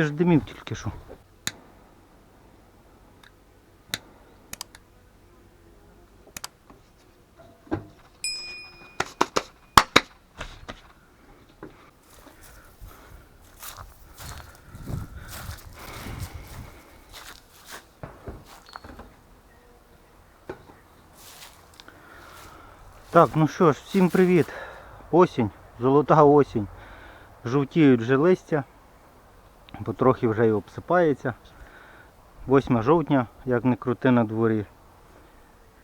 Ти ж димів тільки що. Так, ну що ж, всім привіт. Осінь, золота осінь. Жовтіють вже листя, потрохи вже і обсипається. 8 жовтня, як не крути на дворі.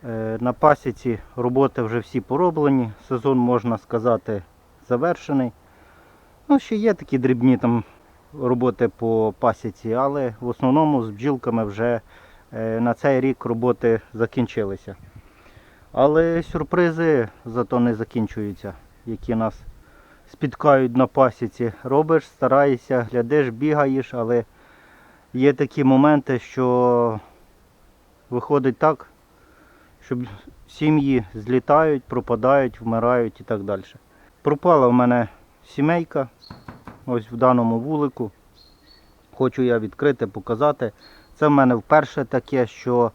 Е, На пасіці роботи вже всі пороблені, сезон, можна сказати, завершений. Ну, ще є такі дрібні там роботи по пасіці, але в основному з бджілками вже е, на цей рік роботи закінчилися. Але сюрпризи зато не закінчуються, які нас спіткають на пасіці. Робиш, стараєшся, глядиш, бігаєш, але є такі моменти, що виходить так, що сім'ї злітають, пропадають, вмирають і так далі. Пропала в мене сімейка, ось в даному вулику. Хочу я відкрити, показати. Це в мене вперше таке, що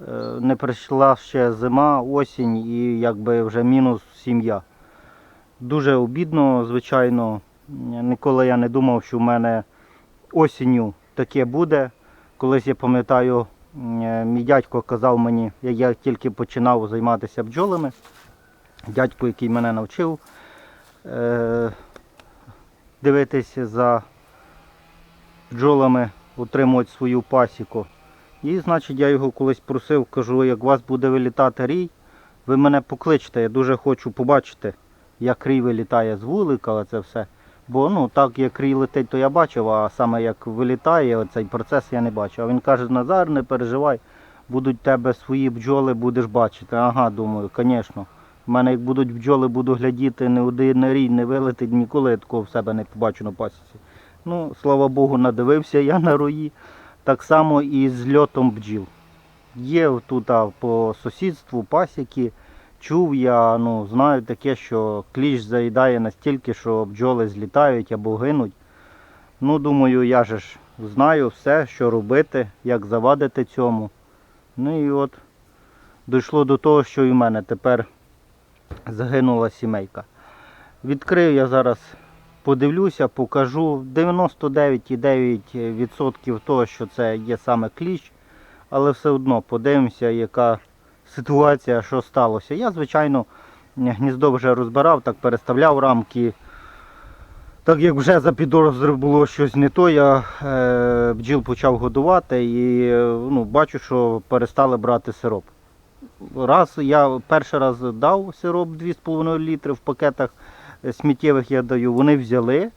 е, не прийшла ще зима, осінь і якби вже мінус сім'я. Дуже обідно, звичайно. Ніколи я не думав, що в мене осінню таке буде. Колись я пам'ятаю, мій дядько казав мені, я тільки починав займатися бджолами. Дядько, який мене навчив е, дивитися за бджолами, утримувати свою пасіку. І, значить, я його колись просив, кажу, як у вас буде вилітати рій, ви мене покличте, я дуже хочу побачити, як рій вилітає з вулика, це все. Бо ну, так як рій летить, то я бачив, а саме як вилітає, цей процес я не бачив. А він каже, Назар, не переживай, будуть в тебе свої бджоли, будеш бачити. Ага, думаю, звісно. У мене як будуть бджоли, буду глядіти, не один рій не вилетить, ніколи я такого в себе не побачу на пасіці. Ну, слава Богу, надивився я на рої. Так само і з льотом бджіл. Є тут а, по сусідству пасіки. Чув я, ну, знаю таке, що кліщ заїдає настільки, що бджоли злітають або гинуть. Ну, думаю, я же ж знаю все, що робити, як завадити цьому. Ну і от дійшло до того, що і в мене тепер загинула сімейка. Відкрию я зараз, подивлюся, покажу 99,9% того, що це є саме кліщ, але все одно подивимося, яка ситуація, що сталося. Я, звичайно, гніздо вже розбирав, так переставляв рамки. Так як вже за запідозрив було щось не то, я е, бджіл почав годувати і е, ну, бачу, що перестали брати сироп. Раз я перший раз дав сироп 2,5 літри в пакетах е, сміттєвих я даю, вони взяли.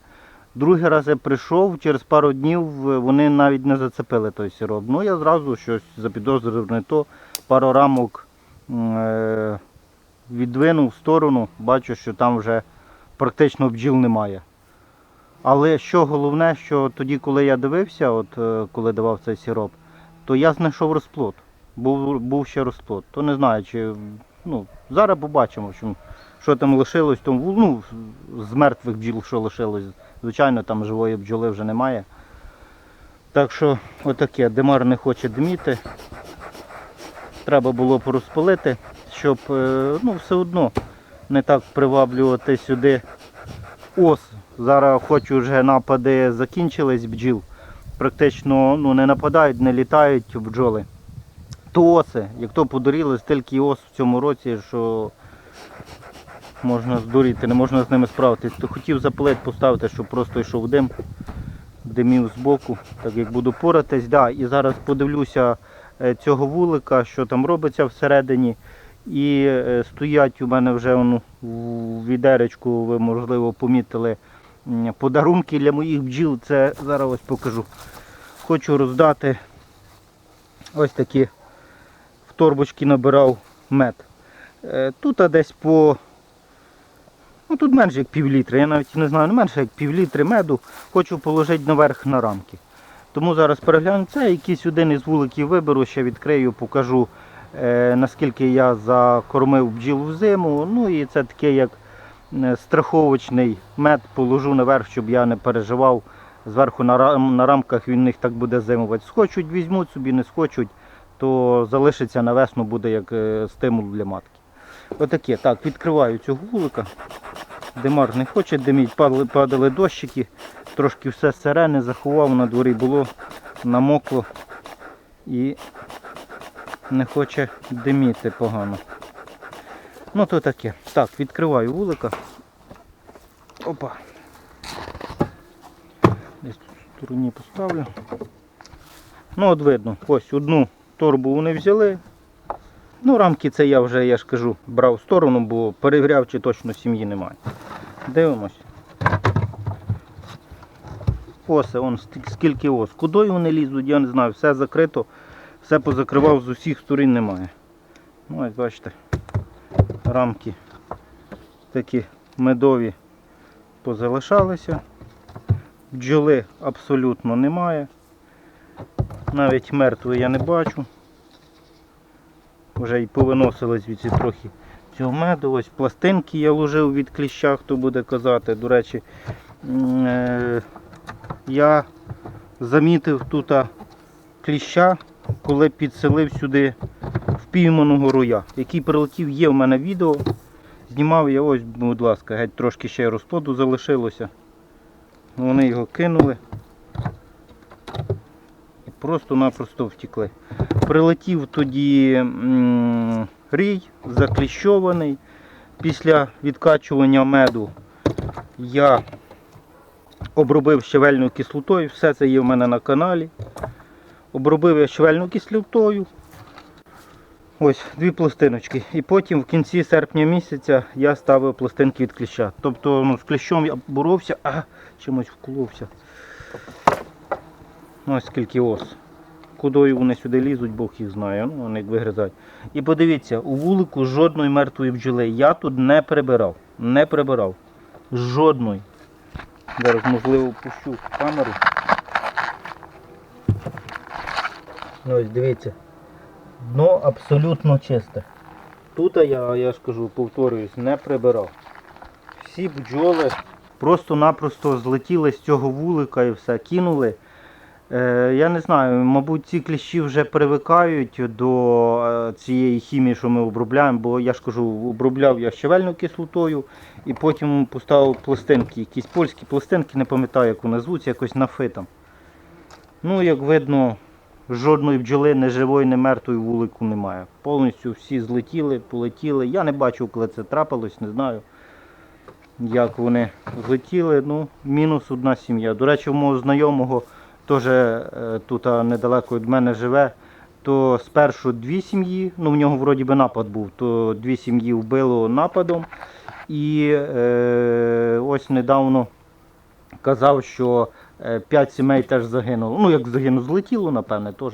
Другий раз я прийшов, через пару днів е, вони навіть не зацепили той сироп. Ну я зразу щось запідозрив не то, пару рамок е, відвинув в сторону, бачу, що там вже практично бджіл немає. Але що головне, що тоді, коли я дивився, от е, коли давав цей сироп, то я знайшов розплод. Був, був ще розплод. То не знаю, чи ну, зараз побачимо, що, що там лишилось, там, ну, з мертвих бджіл, що лишилось. Звичайно, там живої бджоли вже немає. Так що отаке, димар не хоче диміти. Треба було порозпалити, щоб е, ну, все одно не так приваблювати сюди ос. Зараз хоч уже напади закінчились бджіл. Практично ну, не нападають, не літають бджоли. То оси, як то подоріли, стільки ос в цьому році, що можна здуріти, не можна з ними справитись. То хотів запалити поставити, щоб просто йшов дим, димів збоку, так як буду поратись. Да, і зараз подивлюся цього вулика, що там робиться всередині. І е, стоять у мене вже воно, в відеречку, ви можливо помітили подарунки для моїх бджіл. Це зараз ось покажу. Хочу роздати ось такі в торбочки набирав мед. Е, Тут а десь по. Ну тут менше як пів літри, я навіть не знаю, не менше як пів літри меду хочу положити наверх на рамки. Тому зараз перегляну це, якийсь один із вуликів виберу, ще відкрию, покажу е, наскільки я закормив бджіл в зиму. Ну і це таке як е, страховочний мед положу наверх, щоб я не переживав Зверху на, на рамках він них так буде зимувати. Схочуть, візьмуть собі, не схочуть, то залишиться на весну, буде як е, стимул для матки. Отаке. Так, відкриваю цього вулика. Димар не хоче диміть, падали, падали дощики, трошки все сирене заховав, на дворі було, намокло і не хоче диміти погано. Ну то таке. Так, відкриваю вулика. Опа. Десь тут стороні поставлю. Ну от видно, ось одну торбу вони взяли. Ну, рамки це я вже, я ж кажу, брав в сторону, бо перевіряв, чи точно сім'ї немає. Дивимось. Осе, он скільки ос. Кудою вони лізуть, я не знаю, все закрито, все позакривав з усіх сторін немає. Ну, ось бачите, рамки такі медові позалишалися. Бджоли абсолютно немає. Навіть мертвої я не бачу. Вже і повиносили звідси трохи цього меду. Ось пластинки я ложив від кліща, хто буде казати. До речі, е, я замітив тут кліща, коли підселив сюди впійманого руя, який прилетів, є в мене відео. Знімав я ось, будь ласка, геть трошки ще розплоду залишилося. Вони його кинули і просто-напросто втекли. Прилетів тоді рій, закліщований. Після відкачування меду я обробив щавельною кислотою, все це є в мене на каналі. Обробив я щавельною кислотою. Ось дві пластиночки. І потім в кінці серпня місяця я ставив пластинки від кліща. Тобто ну, з кліщом я боровся, а чимось вколовся. Ось скільки ос. Кудою вони сюди лізуть, Бог їх знає, ну вони як вигризають. І подивіться, у вулику жодної мертвої бджоли я тут не прибирав. Не прибирав. Жодної. Зараз можливо пущу камеру. Ось дивіться. Дно абсолютно чисте. Тут я, я ж кажу, повторююсь, не прибирав. Всі бджоли просто-напросто злетіли з цього вулика і все, кинули. Е, я не знаю, мабуть, ці кліщі вже привикають до е, цієї хімії, що ми обробляємо, бо я ж кажу, обробляв я щавельною кислотою і потім поставив пластинки, якісь польські пластинки, не пам'ятаю, як вони звуться, якось нафитом. Ну, як видно, жодної бджоли не живої, не мертвої вулику немає. Повністю всі злетіли, полетіли. Я не бачив, коли це трапилось, не знаю, як вони злетіли. Ну, мінус одна сім'я. До речі, у мого знайомого теж е, тут недалеко від мене живе. То спершу дві сім'ї, ну в нього вроді би напад був, то дві сім'ї вбило нападом. І е, ось недавно казав, що е, п'ять сімей теж загинуло. Ну, як загинуло, злетіло, напевне, теж.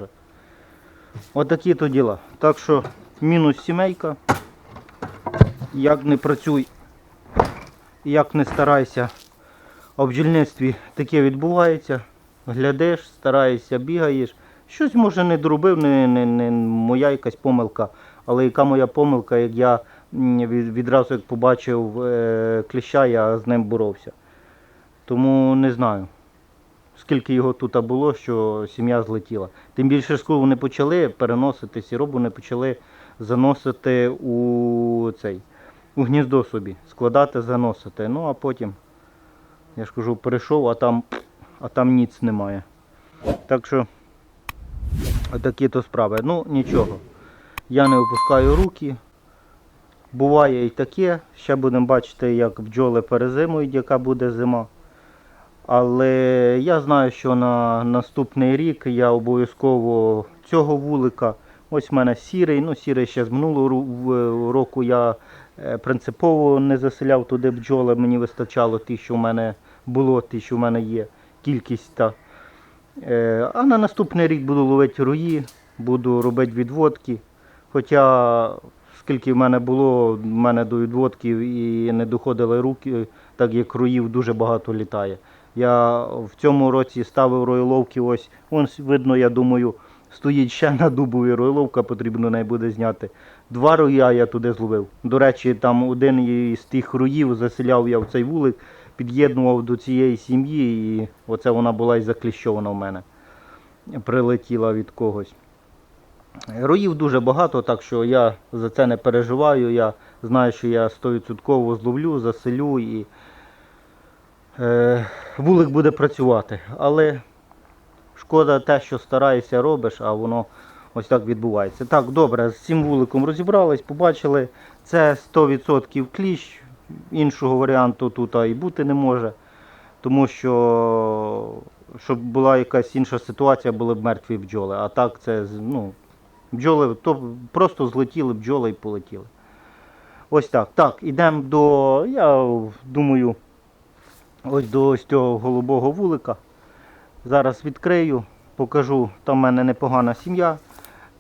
Отакі то діла. Так що мінус сімейка. Як не працюй, як не старайся, а в бджільництві таке відбувається. Глядиш, стараєшся, бігаєш. Щось може не доробив, не, не, не моя якась помилка. Але яка моя помилка, як я відразу як побачив е, кліща, я з ним боровся. Тому не знаю, скільки його тут було, що сім'я злетіла. Тим більше, коли вони почали переносити сіробу, вони почали заносити у цей у гніздо собі, складати, заносити. Ну а потім, я ж кажу, перейшов, а там, а там ніц немає. Так що такі то справи. Ну нічого. Я не опускаю руки. Буває і таке. Ще будемо бачити, як бджоли перезимують, яка буде зима. Але я знаю, що на наступний рік я обов'язково цього вулика. Ось в мене сірий, ну сірий ще з минулого року я е, принципово не заселяв туди бджоли, мені вистачало ті, що в мене було, ті, що в мене є, кількість та. Е, А на наступний рік буду ловити руї, буду робити відводки. Хоча скільки в мене було, в мене до відводків і не доходили руки, так як руїв дуже багато літає. Я в цьому році ставив роїловки, ось, вон видно, я думаю, стоїть ще на дубові роїловка, потрібно неї буде зняти. Два роя я туди зловив. До речі, там один із тих руїв заселяв я в цей вулик під'єднував до цієї сім'ї, і оце вона була і закліщована в мене. Прилетіла від когось. Роїв дуже багато, так що я за це не переживаю. Я знаю, що я 100% зловлю, заселю і е, вулик буде працювати. Але шкода те, що стараєшся, робиш, а воно ось так відбувається. Так, добре, з цим вуликом розібрались, побачили. Це 100% кліщ, іншого варіанту тут і бути не може. Тому що, щоб була якась інша ситуація, були б мертві бджоли. А так це ну, бджоли то просто злетіли бджоли і полетіли. Ось так. Так, ідемо до, я думаю, ось до ось цього голубого вулика. Зараз відкрию, покажу, там в мене непогана сім'я.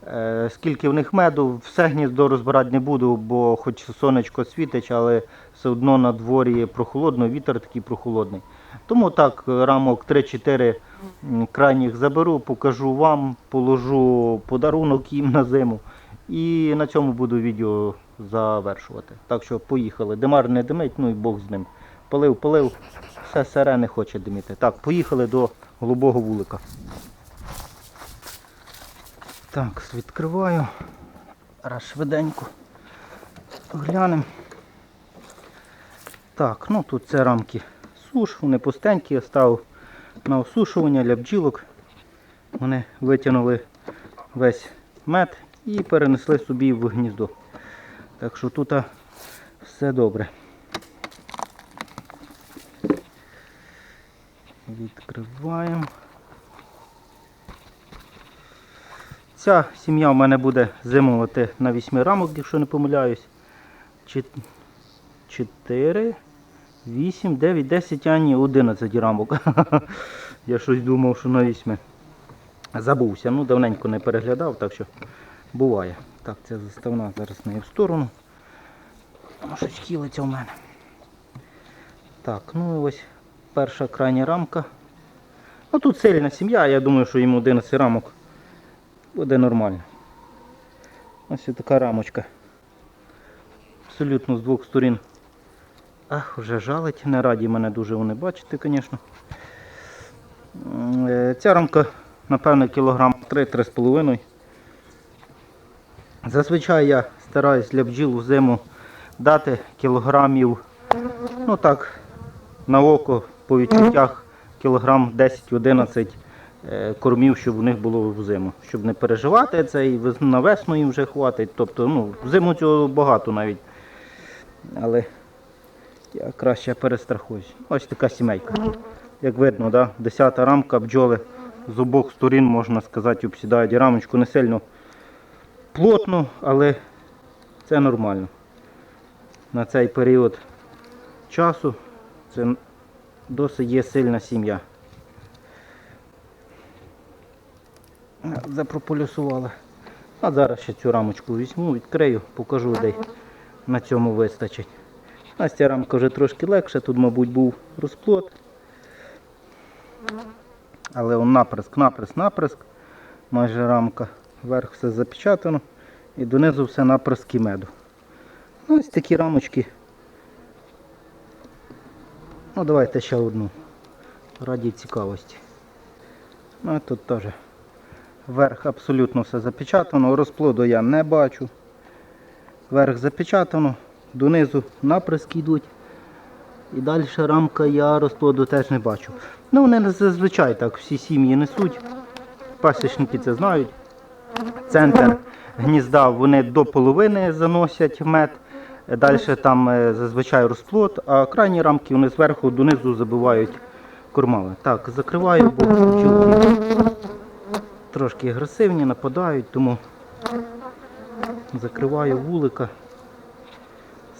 Е, Скільки в них меду, все гніздо розбирати не буду, бо хоч сонечко світить, але все одно на дворі прохолодно, вітер такий прохолодний. Тому так, рамок 3-4 крайніх заберу, покажу вам, положу подарунок їм на зиму. І на цьому буду відео завершувати. Так що поїхали. Димар не димить, ну і Бог з ним. Полив, полив, все сере не хоче диміти. Так, поїхали до голубого вулика. Так, відкриваю. Раз швиденько. Глянемо. Так, ну тут це рамки суш, вони пустенькі, я ставив на осушування для бджілок. Вони витягнули весь мед і перенесли собі в гніздо. Так що тут все добре. Відкриваємо. Ця сім'я в мене буде зимувати на 8 рамок, якщо не помиляюсь. 4, 8, 9, 10, а ні, 11 рамок. Я щось думав, що на 8. Забувся, ну давненько не переглядав, так що буває. Так, це заставна зараз неї в сторону. Щось хілиться в мене. Так, ну і ось перша крайня рамка. Ну тут сильна сім'я, я думаю, що їм 11 рамок буде нормально. Ось така рамочка. Абсолютно з двох сторін. Ах, вже жалить. Не раді мене дуже вони бачити, звісно. Е, Ця рамка, напевно, кілограм 3-3,5. Зазвичай я стараюсь для бджіл в зиму дати кілограмів, ну так, на око по відчуттях кілограм 10-11 е, кормів, щоб у них було в зиму. Щоб не переживати це і на весну їм вже хватить. Тобто, ну, зиму цього багато навіть. Але я краще перестрахуюсь. Ось така сімейка. Як видно, да? 10 рамка бджоли з обох сторін, можна сказати, обсідають рамочку не сильно плотно, але це нормально. На цей період часу це досить є сильна сім'я. Запрополюсували. А зараз ще цю рамочку візьму, відкрию, покажу, де на цьому вистачить. А ця рамка вже трошки легше, тут, мабуть, був розплод. Але он наприск, наприск, наприск. Майже рамка. Вверх все запечатано. І донизу все наприски меду. Ну, ось такі рамочки. Ну, давайте ще одну. Раді цікавості. Ну, а тут теж. Верх абсолютно все запечатано. Розплоду я не бачу. Верх запечатано, донизу наприски йдуть. І далі рамка я розплоду теж не бачу. Ну вони зазвичай так всі сім'ї несуть. Пасічники це знають. Центр гнізда вони до половини заносять мед. Далі там е, зазвичай розплод, а крайні рамки вони зверху донизу забивають кормами. Так, закриваю, бо бджілки трошки агресивні, нападають, тому закриваю вулика.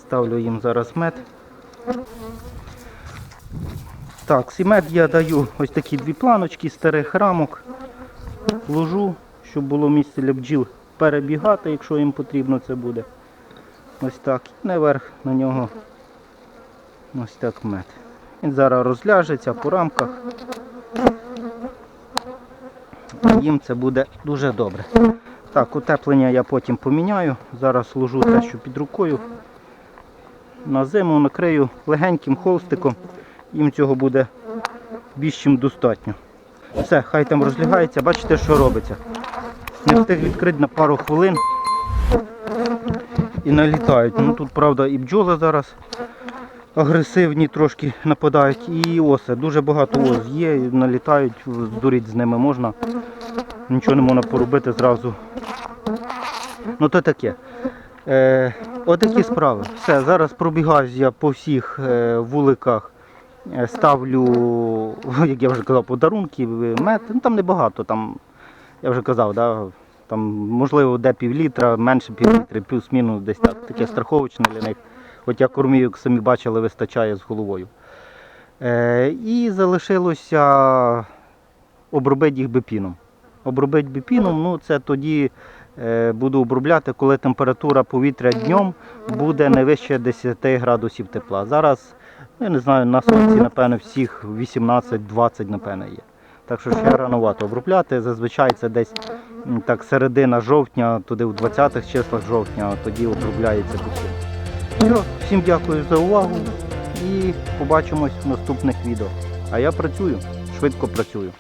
Ставлю їм зараз мед. Так, і мед я даю ось такі дві планочки старих рамок. Ложу, щоб було місце для бджіл перебігати, якщо їм потрібно це буде. Ось так. І наверх на нього ось так мед. Він зараз розляжеться по рамках. Їм це буде дуже добре. Так, утеплення я потім поміняю. Зараз ложу те, що під рукою. На зиму накрию легеньким холстиком їм цього буде більш чим достатньо. Все, хай там розлягається, бачите, що робиться. Не встиг відкрити на пару хвилин і налітають. Ну тут, правда, і бджоли зараз агресивні трошки нападають, і оси. Дуже багато ос є, налітають, здуріть з ними можна. Нічого не можна поробити зразу. Ну то таке. Е, отакі справи. Все, зараз пробігаюсь я по всіх е, вуликах, е, ставлю, як я вже казав, подарунки, мед. Ну там небагато, там, я вже казав, да, там, можливо, де пів літра, менше пів літри, плюс-мінус десь так, таке страховочне для них. Хоча кормів, як самі бачили, вистачає з головою. Е, і залишилося обробити їх бипіном. Обробити бипіном, ну це тоді е, буду обробляти, коли температура повітря днем буде не вище 10 градусів тепла. Зараз, ну, я не знаю, на сонці, напевно, всіх 18-20, напевно, є. Так що ще рановато обробляти. Зазвичай це десь так середина жовтня, туди в 20-х числах жовтня, тоді обробляється. Все, всім дякую за увагу і побачимось в наступних відео. А я працюю, швидко працюю.